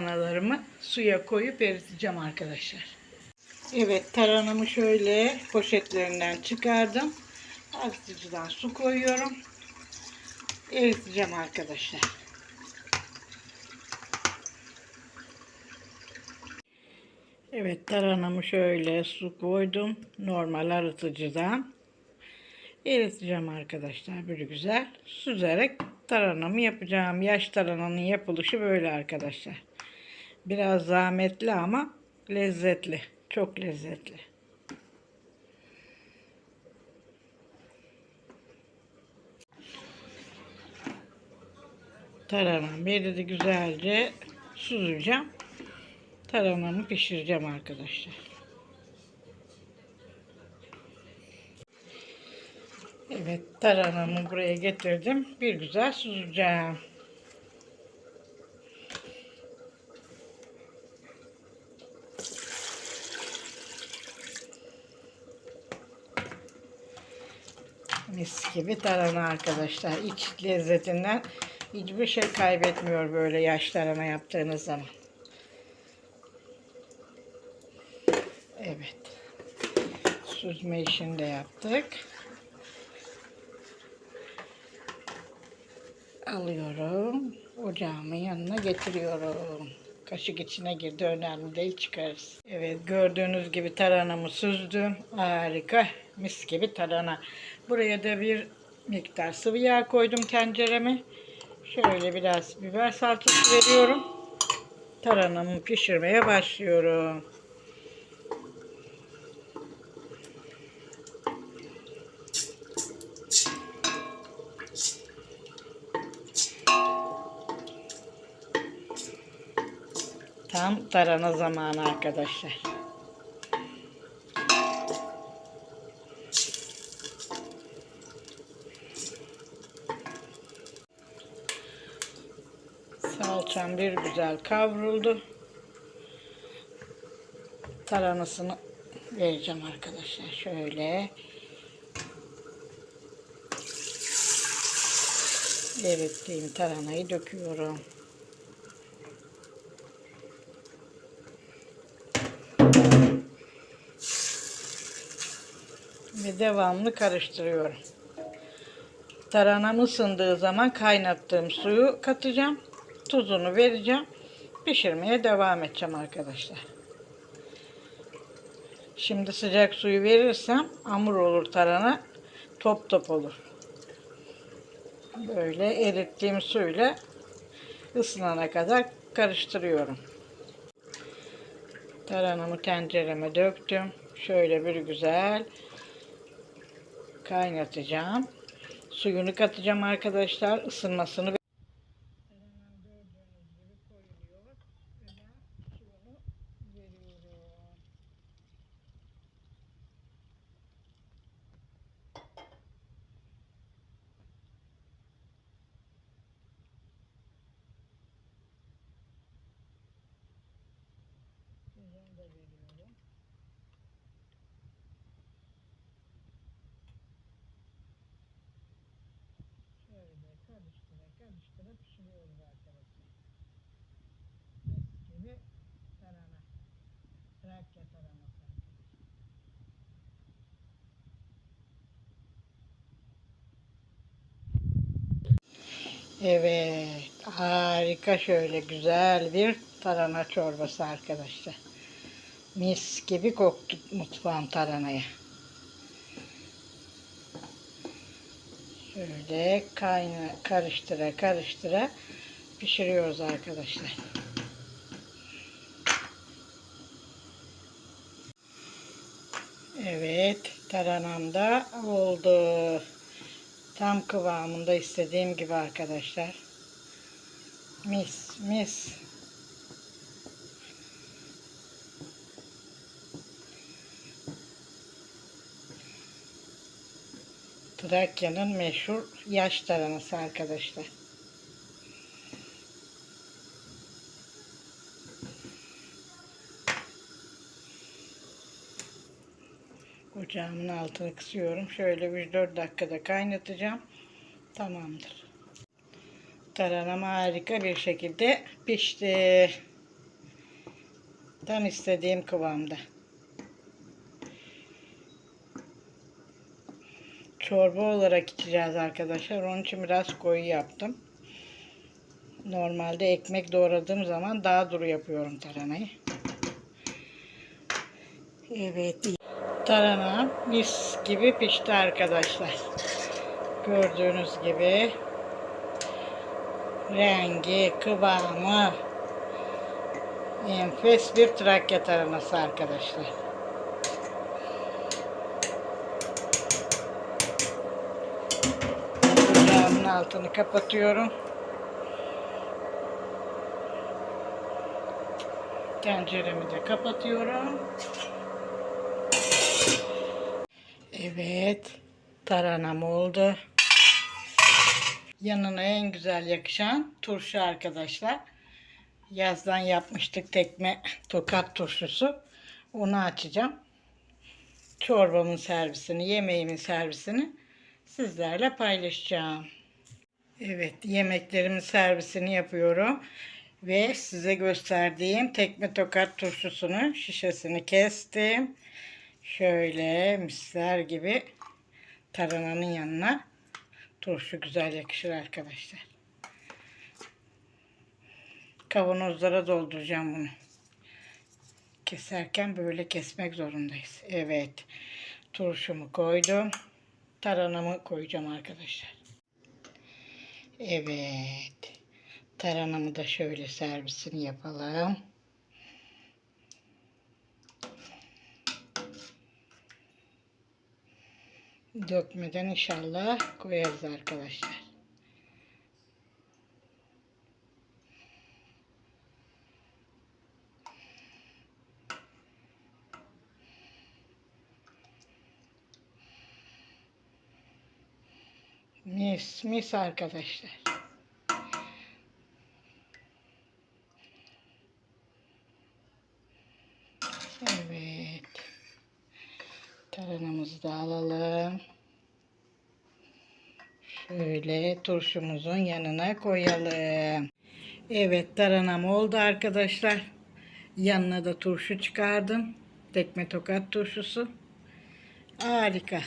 Tarhanalarımı suya koyup eriteceğim arkadaşlar. Evet taranamı şöyle poşetlerinden çıkardım. Arıtıcıdan su koyuyorum. Eriteceğim arkadaşlar. Evet taranamı şöyle su koydum. Normal arıtıcıdan. Eriteceğim arkadaşlar böyle güzel. Süzerek taranamı yapacağım. Yaş tarananın yapılışı böyle arkadaşlar. Biraz zahmetli ama lezzetli. Çok lezzetli. Taranam eridi güzelce süzeceğim. Taranamı pişireceğim arkadaşlar. Evet taranamı buraya getirdim. Bir güzel süzeceğim. Mis gibi tarhana arkadaşlar. İç lezzetinden hiçbir şey kaybetmiyor böyle yaş tarhana yaptığınız zaman. Evet. Süzme işini de yaptık. Alıyorum. Ocağımın yanına getiriyorum. Kaşık içine girdi. Önemli değil çıkarız. Evet gördüğünüz gibi taranamı süzdüm. Harika. Mis gibi tarhana. Buraya da bir miktar sıvı yağ koydum tencereme. Şöyle biraz biber salçası veriyorum. Taranamı pişirmeye başlıyorum. Tam tarhana zamanı arkadaşlar. Salçam bir güzel kavruldu. Taranasını vereceğim arkadaşlar. Şöyle. Erittiğim taranayı döküyorum. Ve devamlı karıştırıyorum. Taranam ısındığı zaman kaynattığım suyu katacağım. Tuzunu vereceğim. Pişirmeye devam edeceğim arkadaşlar. Şimdi sıcak suyu verirsem hamur olur tarhana. Top top olur. Böyle erittiğim suyla ısınana kadar karıştırıyorum. Tarhanamı tencereme döktüm. Şöyle bir güzel kaynatacağım. Suyunu katacağım arkadaşlar. Isınmasını Hemen gördüğünüz gibi koyuluyor. Ve ben suyunu veriyorum. Tuzunu da veriyorum. Şöyle karıştıra karıştıra pişiriyoruz arkadaşlar. Mis gibi tarhana. Trakya tarhanası. Evet, harika şöyle güzel bir tarhana çorbası arkadaşlar. Mis gibi koktu mutfağım tarhanaya. Şöyle kayna karıştıra karıştıra pişiriyoruz arkadaşlar. Evet, taranam da oldu. Tam kıvamında istediğim gibi arkadaşlar. Mis mis. Trakya'nın meşhur yaş taranası arkadaşlar. Ocağımın altını kısıyorum. Şöyle 3-4 dakikada kaynatacağım. Tamamdır. Taranam harika bir şekilde pişti. Tam istediğim kıvamda. Çorba olarak içeceğiz arkadaşlar. Onun için biraz koyu yaptım. Normalde ekmek doğradığım zaman daha duru yapıyorum taranayı. Evet. Tarhana mis gibi pişti arkadaşlar. Gördüğünüz gibi rengi, kıvamı enfes bir Trakya tarhanası arkadaşlar. Ocağımın altını kapatıyorum. Tenceremi de kapatıyorum. Evet. Taranam oldu. Yanına en güzel yakışan turşu arkadaşlar. Yazdan yapmıştık tekme tokat turşusu. Onu açacağım. Çorbamın servisini, yemeğimin servisini sizlerle paylaşacağım. Evet, yemeklerimin servisini yapıyorum. Ve size gösterdiğim tekme tokat turşusunun şişesini kestim. Şöyle misler gibi tarananın yanına turşu güzel yakışır arkadaşlar. Kavanozlara dolduracağım bunu. Keserken böyle kesmek zorundayız. Evet. Turşumu koydum. Taranamı koyacağım arkadaşlar. Evet. Taranamı da şöyle servisini yapalım. Dökmeden inşallah koyarız arkadaşlar. Mis mis arkadaşlar. Evet. Taranamızı da alalım. Şöyle turşumuzun yanına koyalım. Evet taranam oldu arkadaşlar. Yanına da turşu çıkardım. Tekme tokat turşusu. Harika.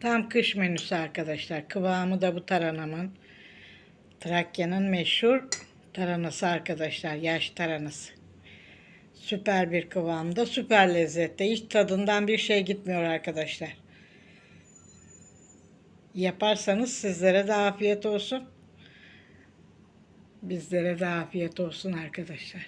Tam kış menüsü arkadaşlar. Kıvamı da bu taranamın. Trakya'nın meşhur taranası arkadaşlar. Yaş taranası. Süper bir kıvamda, süper lezzette. Hiç tadından bir şey gitmiyor arkadaşlar. Yaparsanız sizlere de afiyet olsun. Bizlere de afiyet olsun arkadaşlar.